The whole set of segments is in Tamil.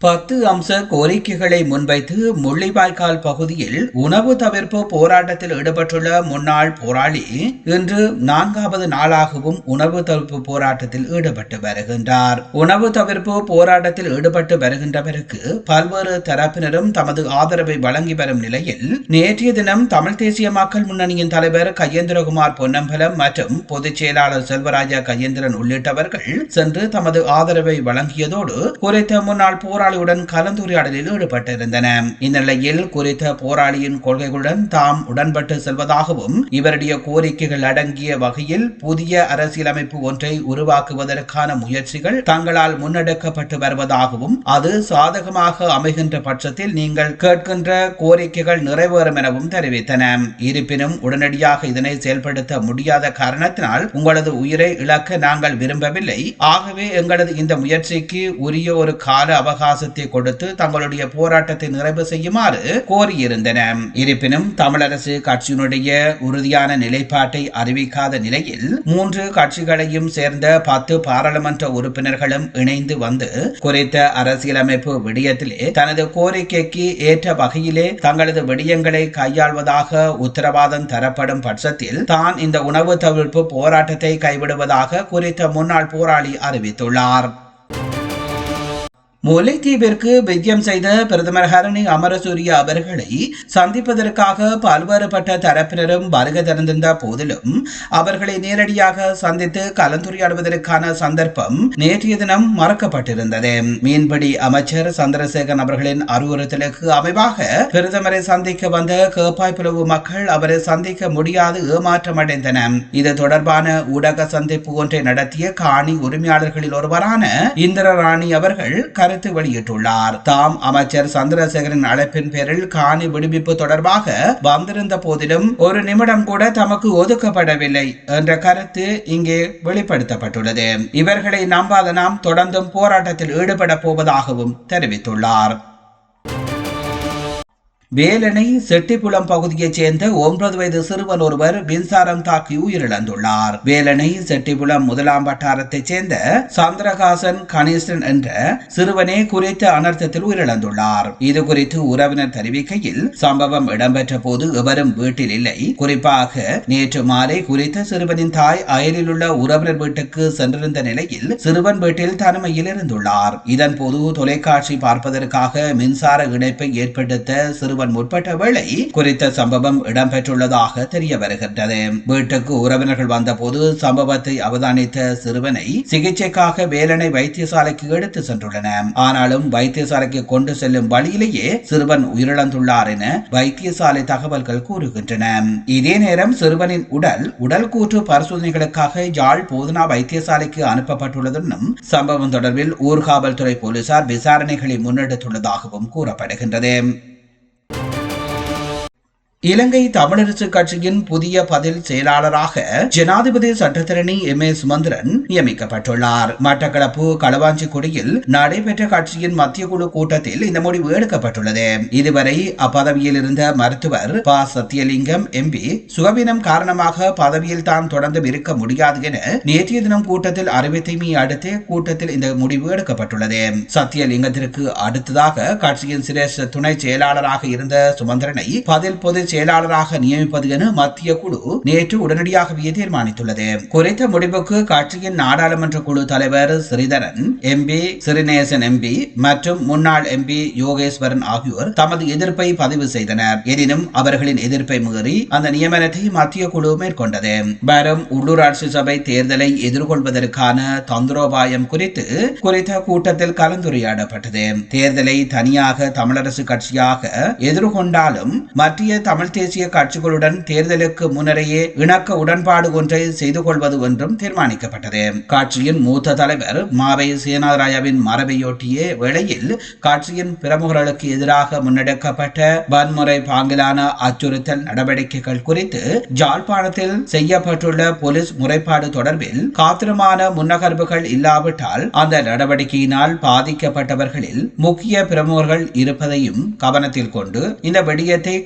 பத்து அம்ச கோரிக்கைகளை முன்வைத்து முள்ளிவாய்க்கால் பகுதியில் உணவு தவிர்ப்பு போராட்டத்தில் ஈடுபட்டுள்ள முன்னாள் போராளி இன்று நான்காவது நாளாகவும் உணவு தவிர்ப்பு போராட்டத்தில் ஈடுபட்டு வருகின்றார். உணவு தவிர்ப்பு போராட்டத்தில் ஈடுபட்டு வருகின்றவருக்கு பல்வேறு தரப்பினரும் தமது ஆதரவை வழங்கி வரும் நிலையில் நேற்றைய தினம் தமிழ் தேசிய மக்கள் முன்னணியின் தலைவர் கையேந்திரகுமார் பொன்னம்பலம் மற்றும் பொதுச் செயலாளர் செல்வராஜா கையேந்திரன் உள்ளிட்டவர்கள் சென்று தமது ஆதரவை வழங்கியதோடு குறித்த முன்னாள் போராட்டம் போராளியுடன் கலந்துரையாடலில் ஈடுபட்டிருந்தன. இந்நிலையில் குறித்த போராளியின் கொள்கைகளுடன் தாம் உடன்பட்டு செல்வதாகவும் இவருடைய கோரிக்கைகள் அடங்கிய வகையில் புதிய அரசியலமைப்பு ஒன்றை உருவாக்குவதற்கான முயற்சிகள் தங்களால் முன்னெடுக்கப்பட்டு வருவதாகவும் அது சாதகமாக அமைகின்ற பட்சத்தில் நீங்கள் கேட்கின்ற கோரிக்கைகள் நிறைவேறும் எனவும் தெரிவித்தன. இருப்பினும் உடனடியாக இதனை செயல்படுத்த முடியாத காரணத்தினால் உங்களது உயிரை இழக்க நாங்கள் விரும்பவில்லை. ஆகவே எங்களது இந்த முயற்சிக்கு உரிய ஒரு கால அவகாசம் அவகாசத்தை கொடுத்து தங்களுடைய போராட்டத்தை நிறைவு செய்யுமாறு கோரியிருந்தன. இருப்பினும் தமிழரசு கட்சியினுடைய உறுதியான நிலைப்பாட்டை அறிவிக்காத நிலையில் மூன்று கட்சிகளையும் சேர்ந்த பத்து பாராளுமன்ற உறுப்பினர்களும் இணைந்து வந்து குறித்த அரசியலமைப்பு விடயத்திலே தனது கோரிக்கைக்கு ஏற்ற வகையிலே தங்களது விடயங்களை கையாள்வதாக உத்தரவாதம் தரப்படும் பட்சத்தில் தான் இந்த உணவு தவிர்ப்பு போராட்டத்தை கைவிடுவதாக குறித்த முன்னாள் போராளி அறிவித்துள்ளார். முல்லைத்தீவிற்கு விஜயம் செய்த பிரதமர் ஹரணி அமரசூரிய அவர்களை சந்திப்பதற்காக பல்வேறுபட்ட தரப்பினரும் வருகை திறந்திருந்த போதிலும் அவர்களை நேரடியாக சந்தித்து கலந்துரையாடுவதற்கான சந்தர்ப்பம் நேற்றைய தினம் மறக்கப்பட்டிருந்தது. மீன்பிடி அமைச்சர் சந்திரசேகரன் அவர்களின் அறிவுறுத்தலுக்கு அமைவாக பிரதமரை சந்திக்க வந்த கேப்பாய் மக்கள் அவரை சந்திக்க முடியாது ஏமாற்றம் அடைந்தனர் இது தொடர்பான ஊடக சந்திப்பு ஒன்றை நடத்திய காணி உரிமையாளர்களில் ஒருவரான இந்திரராணி அவர்கள் கருத்து வெளியிட்டுள்ளார். தாம் அமைச்சர் சந்திரசேகரின் அழைப்பின் பேரில் காணி விடுவிப்பு தொடர்பாக வந்திருந்த போதிலும் ஒரு நிமிடம் கூட தமக்கு ஒதுக்கப்படவில்லை என்ற கருத்து இங்கே வெளிப்படுத்தப்பட்டுள்ளது. இவர்களை நம்பாத நாம் தொடர்ந்தும் போராட்டத்தில் ஈடுபட போவதாகவும் தெரிவித்துள்ளார். வேலனை செட்டிப்புலம் பகுதியைச் சேர்ந்த ஒன்பது வயது சிறுவன் ஒருவர் மின்சாரம் தாக்கி உயிரிழந்துள்ளார். வேலனை செட்டிப்புலம் முதலாம் வட்டாரத்தைச் சேர்ந்த சந்திரகாசன் கணேசன் என்ற சிறுவனே குறித்த அனர்த்தத்தில் உயிரிழந்துள்ளார். இது குறித்து உறவினர் தெரிவிக்கையில் சம்பவம் இடம்பெற்ற போது எவரும் வீட்டில் இல்லை. குறிப்பாக நேற்று மாலை குறித்த சிறுவனின் தாய் அயலில் உள்ள உறவினர் வீட்டுக்கு சென்றிருந்த நிலையில் சிறுவன் வீட்டில் தனிமையில் இருந்துள்ளார். இதன் பொது தொலைக்காட்சி பார்ப்பதற்காக மின்சார இணைப்பை ஏற்படுத்த சிறுவன் ஒருவன் முற்பட்ட வேளை குறித்த சம்பவம் இடம்பெற்றுள்ளதாக தெரிய வருகின்றது வீட்டுக்கு உறவினர்கள் வந்தபோது சம்பவத்தை அவதானித்த சிறுவனை சிகிச்சைக்காக வேலனை வைத்தியசாலைக்கு எடுத்து சென்றுள்ளன ஆனாலும் வைத்தியசாலைக்கு கொண்டு செல்லும் வழியிலேயே சிறுவன் உயிரிழந்துள்ளார் என வைத்தியசாலை தகவல்கள் கூறுகின்றன. இதே நேரம் சிறுவனின் உடல் உடல் கூற்று பரிசோதனைகளுக்காக யாழ் போதனா வைத்தியசாலைக்கு அனுப்பப்பட்டுள்ளதுடன் சம்பவம் தொடர்பில் ஊர்காவல்துறை போலீசார் விசாரணைகளை முன்னெடுத்துள்ளதாகவும் கூறப்படுகின்றது. இலங்கை தமிழரசு கட்சியின் புதிய பதில் செயலாளராக ஜனாதிபதி சட்டத்தரணி எம் ஏ சுமந்திரன் நியமிக்கப்பட்டுள்ளார். மட்டக்களப்பு களவாஞ்சிக்குடியில் நடைபெற்ற கட்சியின் மத்திய குழு கூட்டத்தில் இந்த முடிவு எடுக்கப்பட்டுள்ளது. இதுவரை அப்பதவியில் இருந்த மருத்துவர் ப. சத்தியலிங்கம் எம்பி சுகவீனம் காரணமாக பதவியில் தான் தொடர்ந்து இருக்க முடியாது என நேற்றைய தினம் கூட்டத்தில் அறிவித்தமை அடுத்து கூட்டத்தில் இந்த முடிவு எடுக்கப்பட்டுள்ளது. சத்தியலிங்கத்திற்கு அடுத்ததாக கட்சியின் சிரேஷ்ட துணை செயலாளராக இருந்த சுமந்திரனை பதில் பொது செயலாளராக நியமிப்பது என மத்திய குழு நேற்று உடனடியாகவே தீர்மானித்துள்ளது. குறித்த முடிவுக்கு கட்சியின் நாடாளுமன்ற குழு தலைவர் ஸ்ரீதரன் எம்பி சிறிநேசன் எம்பி மற்றும் முன்னாள் எம்பி யோகேஸ்வரன் ஆகியோர் தமது எதிர்ப்பை பதிவு செய்தனர். எனினும் அவர்களின் எதிர்ப்பை மீறி அந்த நியமனத்தை மத்திய குழு மேற்கொண்டது. வரும் உள்ளூராட்சி சபை தேர்தலை எதிர்கொள்வதற்கான தந்திரோபாயம் குறித்து குறித்த கூட்டத்தில் கலந்துரையாடப்பட்டது. தேர்தலை தனியாக தமிழரசு கட்சியாக எதிர்கொண்டாலும் மத்திய தமிழ் தமிழ் தேசிய கட்சிகளுடன் தேர்தலுக்கு முன்னரையே இணக்க உடன்பாடு ஒன்றை செய்து கொள்வது என்றும் தீர்மானிக்கப்பட்டது. கட்சியின் மூத்த தலைவர் மாவை சேனாராயாவின் மரபையொட்டிய வேளையில் கட்சியின் பிரமுகர்களுக்கு எதிராக முன்னெடுக்கப்பட்ட வன்முறை பாங்கிலான அச்சுறுத்தல் நடவடிக்கைகள் குறித்து ஜாழ்ப்பாணத்தில் செய்யப்பட்டுள்ள போலீஸ் முறைப்பாடு தொடர்பில் காத்திரமான முன்னகர்வுகள் இல்லாவிட்டால் அந்த நடவடிக்கையினால் பாதிக்கப்பட்டவர்களில் முக்கிய பிரமுகர்கள் இருப்பதையும் கவனத்தில் கொண்டு இந்த விடயத்தை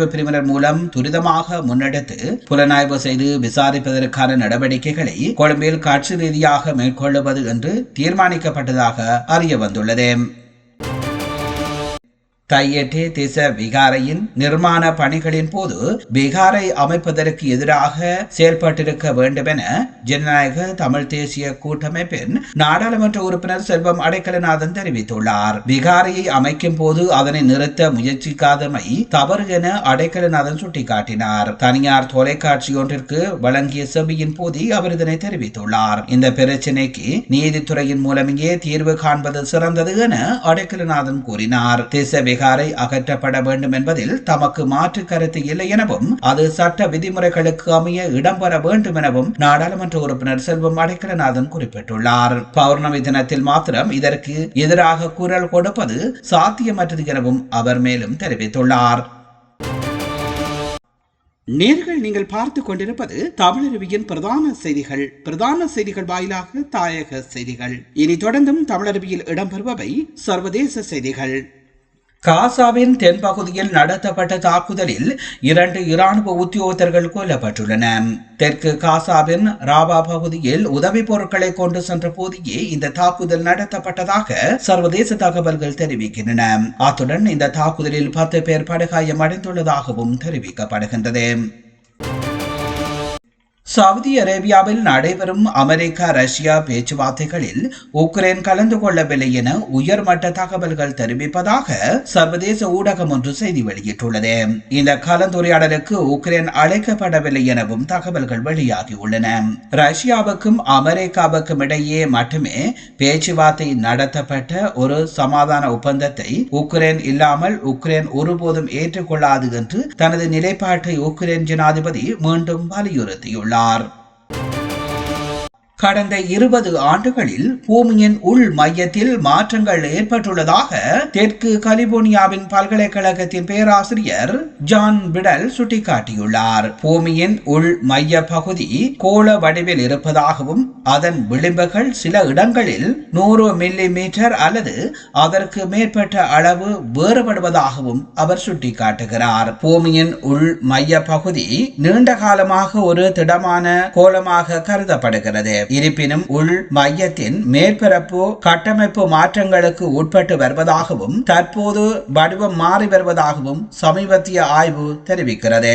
புலனாய்வு பிரிவினர் மூலம் துரிதமாக முன்னெடுத்து புலனாய்வு செய்து விசாரிப்பதற்கான நடவடிக்கைகளை கொழும்பில் கட்சி ரீதியாக மேற்கொள்ளுவது என்று தீர்மானிக்கப்பட்டதாக அறிய வந்துள்ளது. தையட்டே தேச விகாரையின் நிர்மாண பணிகளின் போது பீகாரை அமைப்பதற்கு எதிராக செயல்பட்டிருக்க வேண்டும் என ஜனநாயக தமிழ் தேசிய கூட்டமைப்பின் நாடாளுமன்ற உறுப்பினர் செல்வம் அடைக்கலநாதன் தெரிவித்துள்ளார். பீகாரையை அமைக்கும் போது அதனை நிறுத்த முயற்சிக்காதமை தவறு என அடைக்கலநாதன் சுட்டிக்காட்டினார். தனியார் தொலைக்காட்சி ஒன்றிற்கு வழங்கிய செபியின் போது அவர் இதனை தெரிவித்துள்ளார். இந்த பிரச்சினைக்கு நீதித்துறையின் மூலமே தீர்வு காண்பது சிறந்தது என அடைக்கலநாதன் கூறினார். தேச விகாரை அகற்றப்பட வேண்டும் என்பதில் தமக்கு மாற்று கருத்து இல்லை எனவும் அது சட்ட விதிமுறைகளுக்கு அமைய இடம்பெற வேண்டும் எனவும் நாடாளுமன்ற உறுப்பினர் செல்வம் அடைக்கலநாதன் குறிப்பிட்டுள்ளார். பௌர்ணமி தினத்தில் மாத்திரம் இதற்கு எதிராக குரல் கொடுப்பது சாத்தியமற்றது எனவும் அவர் மேலும் தெரிவித்துள்ளார். நேர்கள் நீங்கள் பார்த்து கொண்டிருப்பது தமிழருவியின் பிரதான செய்திகள். பிரதான செய்திகள் வாயிலாக தாயக செய்திகள். இனி தொடர்ந்தும் தமிழருவியில் இடம்பெறுபவை சர்வதேச செய்திகள். காசாவின் தென்பகுதியில் நடத்தப்பட்ட தாக்குதலில் இரண்டு இராணுவ உத்தியோகத்தர்கள் கொல்லப்பட்டுள்ளனர் தெற்கு காசாவின் ராபா பகுதியில் உதவி பொருட்களை கொண்டு சென்ற போதியே இந்த தாக்குதல் நடத்தப்பட்டதாக சர்வதேச தகவல்கள் தெரிவிக்கின்றன. அத்துடன் இந்த தாக்குதலில் பத்து பேர் படுகாயம் அடைந்துள்ளதாகவும் தெரிவிக்கப்படுகின்றது. சவுதி அரேபியாவில் நடைபெறும் அமெரிக்கா ரஷ்யா பேச்சுவார்த்தைகளில் உக்ரைன் கலந்து கொள்ளவில்லை என உயர்மட்ட தகவல்கள் தெரிவிப்பதாக சர்வதேச ஊடகம் ஒன்று செய்தி வெளியிட்டுள்ளது. இந்த கலந்துரையாடலுக்கு உக்ரைன் அழைக்கப்படவில்லை எனவும் தகவல்கள் வெளியாகியுள்ளன. ரஷ்யாவுக்கும் அமெரிக்காவுக்கும் இடையே மட்டுமே பேச்சுவார்த்தை நடத்தப்பட்ட ஒரு சமாதான ஒப்பந்தத்தை உக்ரைன் இல்லாமல் உக்ரைன் ஒருபோதும் ஏற்றுக்கொள்ளாது என்று தனது நிலைப்பாட்டை உக்ரைன் ஜனாதிபதி மீண்டும் வலியுறுத்தியுள்ளார். yarar. கடந்த இருபது ஆண்டுகளில் பூமியின் உள் மையத்தில் மாற்றங்கள் ஏற்பட்டுள்ளதாக தெற்கு கலிபோர்னியாவின் பல்கலைக்கழகத்தின் பேராசிரியர் ஜான் பிடல் சுட்டிக்காட்டியுள்ளார். பூமியின் உள் மைய பகுதி கோள வடிவில் இருப்பதாகவும் அதன் விளிம்புகள் சில இடங்களில் நூறு மில்லி மீட்டர் அல்லது அதற்கு மேற்பட்ட அளவு வேறுபடுவதாகவும் அவர் சுட்டிக்காட்டுகிறார். பூமியின் உள் மைய பகுதி நீண்ட காலமாக ஒரு திடமான கோலமாக கருதப்படுகிறது. இருப்பினும் உள் மையத்தின் மேற்பரப்பு கட்டமைப்பு மாற்றங்களுக்கு உட்பட்டு வருவதாகவும் தற்போது வடிவம் மாறி வருவதாகவும் சமீபத்திய ஆய்வு தெரிவிக்கிறது.